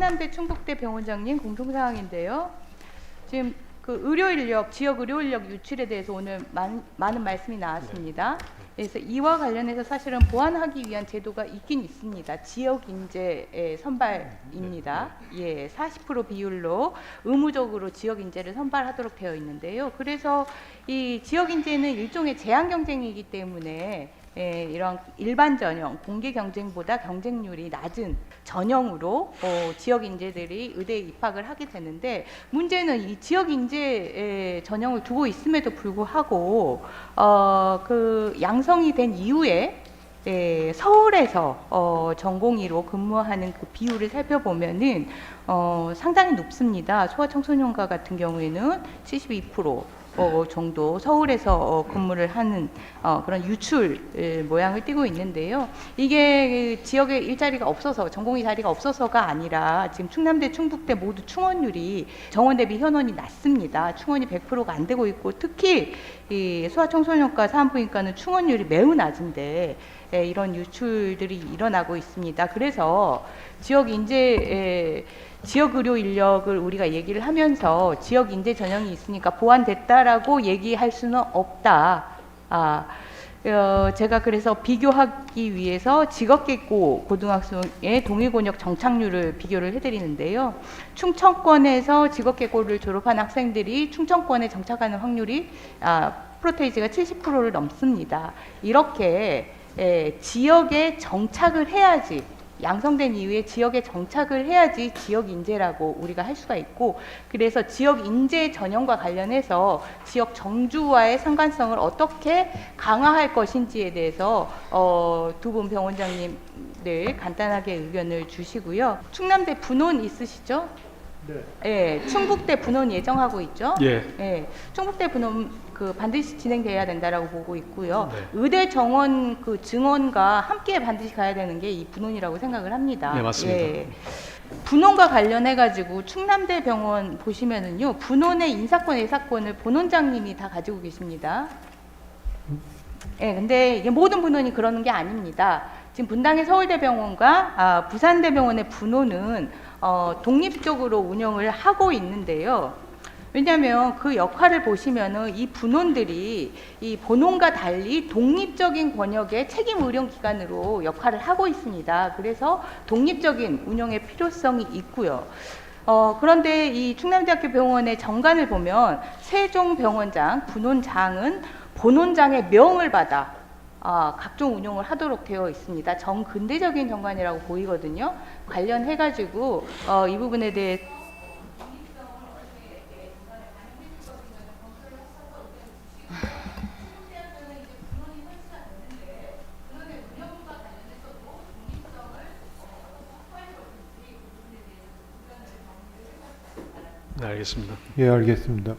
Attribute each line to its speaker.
Speaker 1: 충남대 충북대 병원장님 공통 사항인데요. 지금 그 의료 인력, 지역 의료 인력 유출에 대해서 오늘 많, 많은 말씀이 나왔습니다. 그래서 이와 관련해서 사실은 보완하기 위한 제도가 있긴 있습니다. 지역 인재 선발입니다. 예, 40% 비율로 의무적으로 지역 인재를 선발하도록 되어 있는데요. 그래서 이 지역 인재는 일종의 제한 경쟁이기 때문에 예, 이런 일반 전형, 공개 경쟁보다 경쟁률이 낮은 전형으로 어, 지역 인재들이 의대에 입학을 하게 되는데 문제는 이 지역 인재 전형을 두고 있음에도 불구하고 어, 그 양성이 된 이후에 예, 서울에서 어, 전공의로 근무하는 그 비율을 살펴보면은 어, 상당히 높습니다. 소아청소년과 같은 경우에는 72% 어, 정도 서울에서 어, 근무를 하는 어, 그런 유출 예, 모양을 띠고 있는데요. 이게 그 지역에 일자리가 없어서 전공의 자리가 없어서가 아니라 지금 충남대, 충북대 모두 충원율이 정원 대비 현원이 낮습니다. 충원이 100%가 안 되고 있고 특히 이 소아청소년과 산부인과는 충원율이 매우 낮은데 예, 이런 유출들이 일어나고 있습니다. 그래서 지역 인재 예, 지역 의료 인력을 우리가 얘기를 하면서 지역 인재 전형이 있으니까 보완됐다라고 얘기할 수는 없다. 아, 어, 제가 그래서 비교하기 위해서 직업계고 고등학생의 동일곤역 정착률을 비교를 해드리는데요. 충청권에서 직업계고를 졸업한 학생들이 충청권에 정착하는 확률이 아, 프로테이지가 70%를 넘습니다. 이렇게 예, 지역에 정착을 해야지 양성된 이후에 지역에 정착을 해야지 지역 인재라고 우리가 할 수가 있고 그래서 지역 인재 전형과 관련해서 지역 정주와의 상관성을 어떻게 강화할 것인지에 대해서 어, 두 분 병원장님들 간단하게 의견을 주시고요. 충남대 분원 있으시죠?
Speaker 2: 네.
Speaker 1: 예, 충북대 분원 예정하고 있죠?
Speaker 2: 예.
Speaker 1: 예, 충북대 분원 그 반드시 진행돼야 된다라고 보고 있고요.
Speaker 2: 네.
Speaker 1: 의대 정원 그 증원과 함께 반드시 가야 되는 게 이 분원이라고 생각을 합니다.
Speaker 2: 네, 맞습니다.
Speaker 1: 예. 분원과 관련해 가지고 충남대 병원 보시면은요. 분원의 인사권 예사권을 본원장님이 다 가지고 계십니다. 예, 근데 이게 모든 분원이 그러는 게 아닙니다. 지금 분당의 서울대병원과 아, 부산대병원의 분원은 어, 독립적으로 운영을 하고 있는데요. 왜냐하면 그 역할을 보시면은 이 분원들이 이 본원과 달리 독립적인 권역의 책임 의료 기관으로 역할을 하고 있습니다. 그래서 독립적인 운영의 필요성이 있고요. 어, 그런데 이 충남대학교 병원의 정관을 보면 세종병원장, 분원장은 본원장의 명을 받아 아, 각종 운영을 하도록 되어 있습니다. 정근대적인 정관이라고 보이거든요. 관련해가지고 어, 이 부분에 대해
Speaker 2: 네, 알겠습니다.
Speaker 3: 예, 알겠습니다.